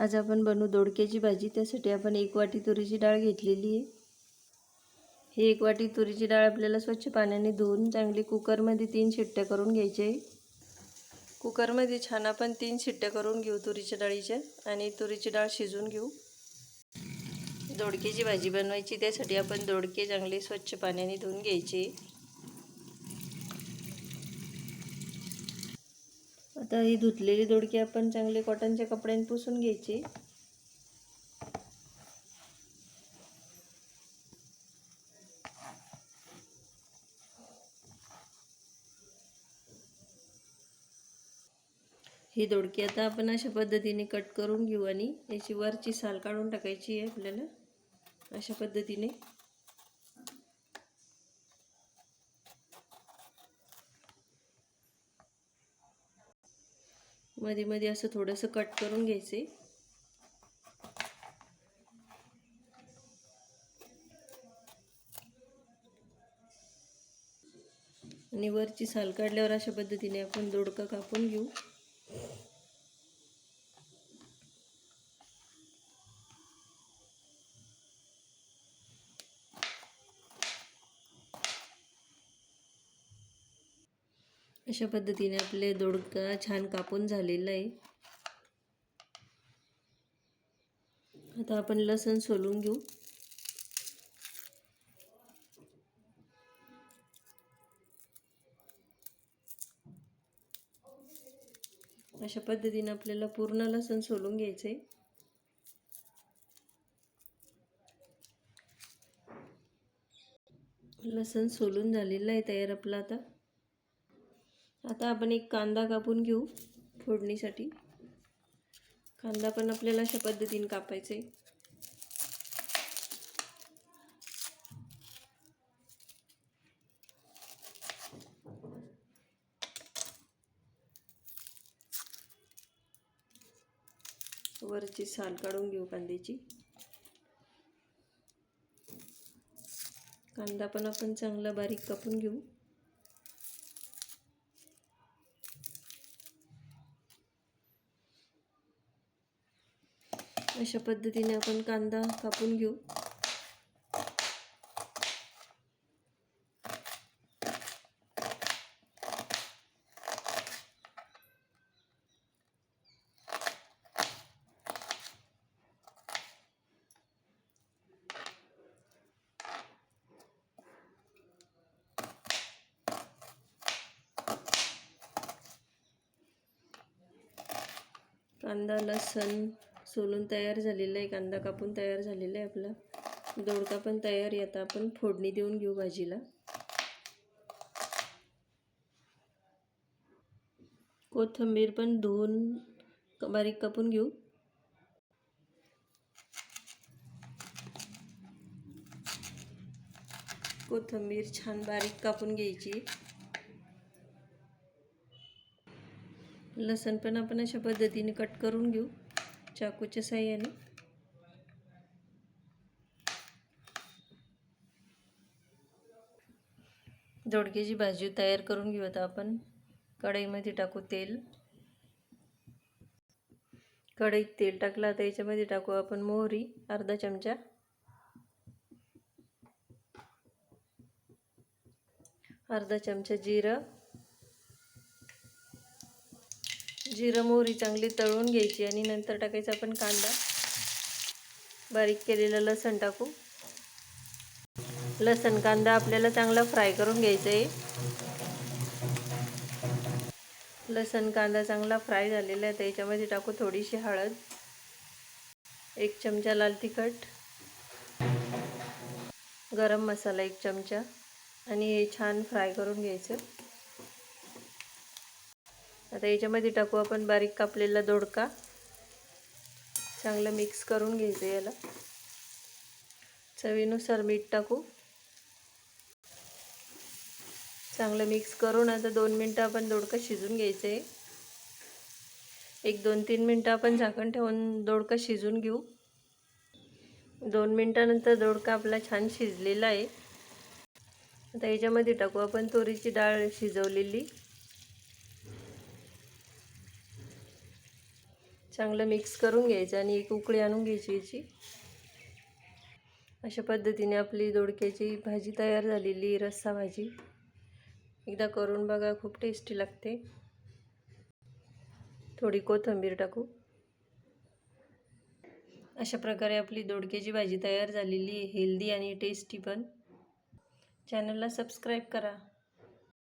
आज आपण बनवू दोडक्याची भाजी. त्यासाठी आपण एक वाटी तुरीची डाळ घेतलेली आहे. ही एक वाटी तुरीची डाळ आपल्याला स्वच्छ पाण्याने धुवून चांगली कुकरमध्ये तीन शिट्ट्या करून घ्यायची आहे. कुकरमध्ये छान आपण तीन शिट्ट्या करून घेऊ तुरीच्या डाळीच्या आणि तुरीची डाळ शिजवून घेऊ. दोडक्याची भाजी बनवायची. त्यासाठी आपण दोडके चांगले स्वच्छ पाण्याने धुवून घ्यायचे. आता ही धुतलेली दोडकी आपण चांगले कॉटनच्या कपड्याने पुसून घ्यायची. ही दोडकी आता आपण अशा पद्धतीने कट करून घेऊ आणि याची वरची साल काढून टाकायची आहे आपल्याला. अशा पद्धतीने. मध्ये मध्ये असं थोडंसं कट करून घ्यायचे. आणि वरची साल काढल्यावर अशा पद्धतीने आपण दोडका कापून घेऊ. अशा पद्धतीने आपले दोडका छान कापून झालेला आहे. आता आपण लसण सोलून घेऊ. अशा पद्धतीने आपल्याला पूर्ण लसण सोलून घ्यायचं आहे लसण सोलून झालेलं आहे तयार आपलं आता. आता आपण एक कांदा कापून घेऊ फोडणीसाठी. कांदा पण आपल्याला अशा पद्धतीने कापायचा आहे वरची साल काढून घेऊ कांद्याची. कांदा पण आपण चांगला बारीक कापून घेऊ. अशा पद्धतीने आपण कांदा कापून घेऊ. कांदा लसण सोलून तयार झालेला आहे कांदा कापून तयार झालेला आहे आपला. दोडका पण तयार आहे आता आपण फोडणी देऊन घेऊ भाजीला. कोथिंबीर पण धुवून बारीक कापून घेऊ. कोथिंबीर छान बारीक कापून घ्यायची. लसण पण आपण अशा पद्धतीने कट करून घेऊ. चाकूच्या साह्याने दोडक्याची भाजी तयार करून घेऊ आता आपण. कढईमध्ये टाकू तेल. कढईत तेल टाकलं आता याच्यामध्ये टाकू आपण मोहरी अर्धा चमचा. अर्धा चमचा जिरं. जिरं मोहरी चांगली तळून घ्यायची आणि नंतर टाकायचा आपण कांदा. बारीक केलेलं लसण टाकू. लसण कांदा आपल्याला चांगला फ्राय करून घ्यायचा आहे लसण कांदा चांगला फ्राय झालेला आहे त्याच्यामध्ये टाकू थोडीशी हळद. एक चमचा लाल तिखट. गरम मसाला एक चमचा. आणि हे छान फ्राय करून घ्यायचं. आता याच्यामध्ये टाकू आपण बारीक कापलेला दोडका. चांगलं मिक्स करून घ्यायचं याला. चवीनुसार मीठ टाकू. चांगलं मिक्स करून आता दोन मिनटं आपण दोडका शिजून घ्यायचं आहे एक दोन तीन मिनटं आपण झाकण ठेवून दोडका शिजून घेऊ. दोन मिनटानंतर दोडका आपला छान शिजलेला आहे. आता याच्यामध्ये टाकू आपण तुरीची डाळ शिजवलेली. चांगलं मिक्स करून घ्यायचं आणि एक उकळी आणून घ्यायची याची. अशा पद्धतीने आपली दोडक्याची भाजी तयार झालेली रस्सा भाजी. एकदा करून बघा खूप टेस्टी लागते. थोडी कोथिंबीर टाकू. अशा प्रकारे आपली दोडक्याची भाजी तयार झालेली आहे हेल्दी आणि टेस्टी पण. चॅनलला सबस्क्राईब करा.